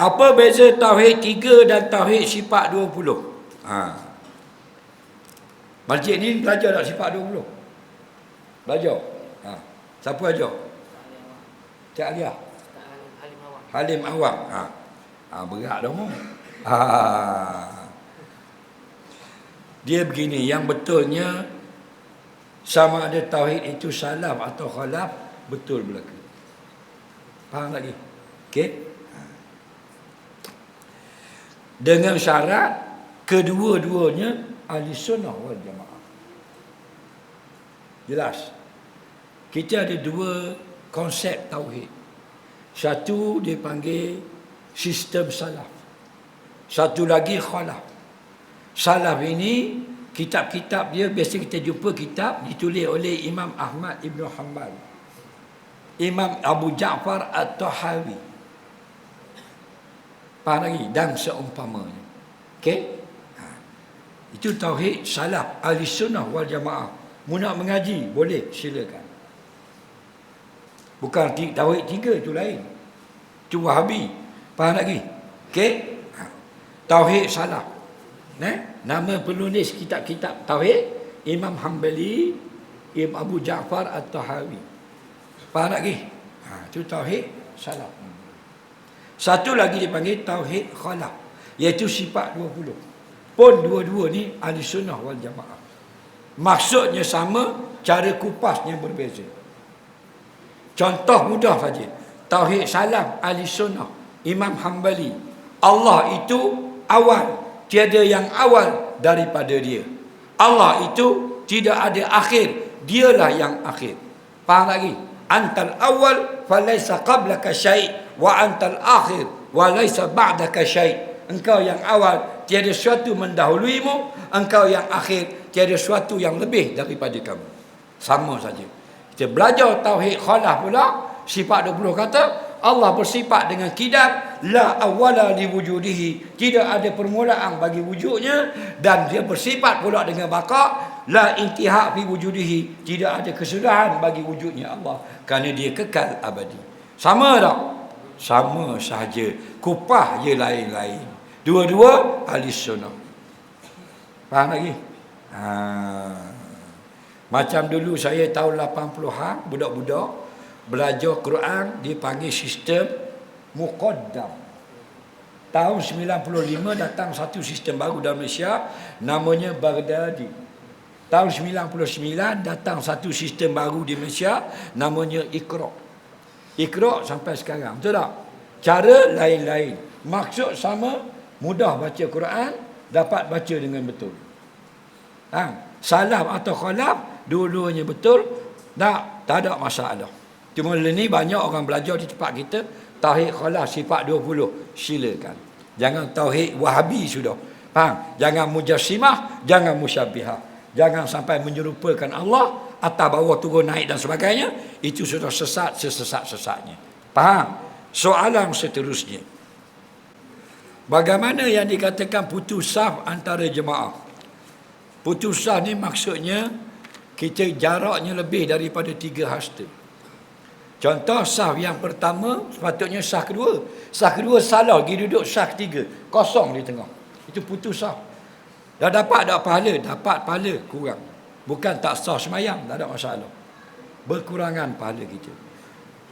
Apa beza tauhid tiga dan tauhid sifat dua puluh? Ha. Masjid ni belajar tak sifat dua puluh? Belajar? Ha. Siapa ajar? Cik Alia? Halim Awam. Ha. Ha, berat dah. Ha. Dia begini, yang betulnya sama ada tauhid itu salam atau khalaf betul berlaku. Faham lagi? Okey? Dengan syarat kedua-duanya ahli sunnah wal jamaah. Jelas? Kita ada dua konsep tauhid. Satu dia panggil sistem salaf. Satu lagi khalaf. Salaf ini kitab-kitab dia biasa kita jumpa kitab ditulis oleh Imam Ahmad Ibn Hanbal. Imam Abu Ja'far At-Tahawi. Lagi? Dan seumpamanya. Okey? Ha. Itu tauhid salaf ahli sunnah wal jamaah. Mu nak mengaji, boleh, silakan. Bukan tauhid tiga itu lain. Itu wahabi. Faham lagi? Okey? Ha. Tauhid salaf. Ne? Nama penulis kitab-kitab tauhid Imam Hanbali Imam Abu Ja'far At-Tahawi. Faham lagi? Ha, itu tauhid salaf. Satu lagi dipanggil tauhid khalaf, iaitu sifat 20. Pun dua-dua ni ahli sunnah wal jamaah. Maksudnya sama, cara kupasnya berbeza. Contoh mudah saja. Tauhid salam ahli sunnah Imam Hanbali. Allah itu awal, tiada yang awal daripada dia. Allah itu tidak ada akhir, dialah yang akhir. Faham lagi? Antal awal falaysa qablaka syai' wa antal akhir wa laysa ba'daka syai' engkau yang awal tiada sesuatu mendahuluimu. Engkau yang akhir tiada sesuatu yang lebih daripada kamu. Sama saja. Kita belajar tauhid khalaf pula. Sifat 20 kata Allah bersifat dengan kidam la awwala li wujudihi. Tidak ada permulaan bagi wujudnya. Dan dia bersifat pula dengan baqa la intiha fi wujudihi. Tidak ada kesudahan bagi wujudnya Allah. Kerana dia kekal abadi. Sama tak sama sahaja. Kupah je lain-lain. Dua-dua ahli sunnah faham lagi? Ha. macam dulu saya tahun 80-an budak-budak belajar Quran dia panggil sistem muqaddam. Tahun 95 datang satu sistem baru dalam Malaysia namanya Baghdadi. Tahun 99 datang satu sistem baru di Malaysia namanya Iqra' Iqra' sampai sekarang. Betul tak? Cara lain-lain. Maksud sama, mudah baca Quran, dapat baca dengan betul. Ha? Salam atau khalaf, dua-duanya betul, tak, tak ada masalah. Cuma ni banyak orang belajar di tempat kita, Tauhid khalaf sifat 20. Silakan. Jangan Tauhid wahabi sudah. Faham? Jangan mujassimah, jangan musyabihah. Jangan sampai menyerupakan Allah, atas bawah turun naik dan sebagainya itu sudah sesat sesesat-sesatnya. Faham? Soalan seterusnya. Bagaimana yang dikatakan putus saf antara jemaah? Putus saf ni maksudnya kita jaraknya lebih daripada tiga hasta. Contoh saf yang pertama sepatutnya saf kedua. Saf kedua salah pergi duduk saf ketiga. Kosong di tengah. Itu putus saf dah dapat tak pahala? Dapat pahala kurang Bukan tak sah semayang, tak ada masalah. Berkurangan pahala kita.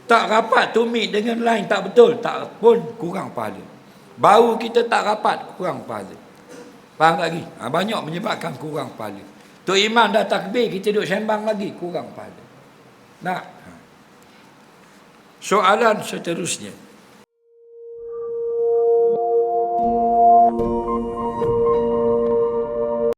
Tak rapat tumit dengan lain tak betul, tak pun kurang pahala. Bau kita tak rapat, kurang pahala. Faham lagi? Ha, banyak menyebabkan kurang pahala. Tu iman dah takbir, kita duduk sembang lagi, kurang pahala. Nak? Ha. Soalan seterusnya.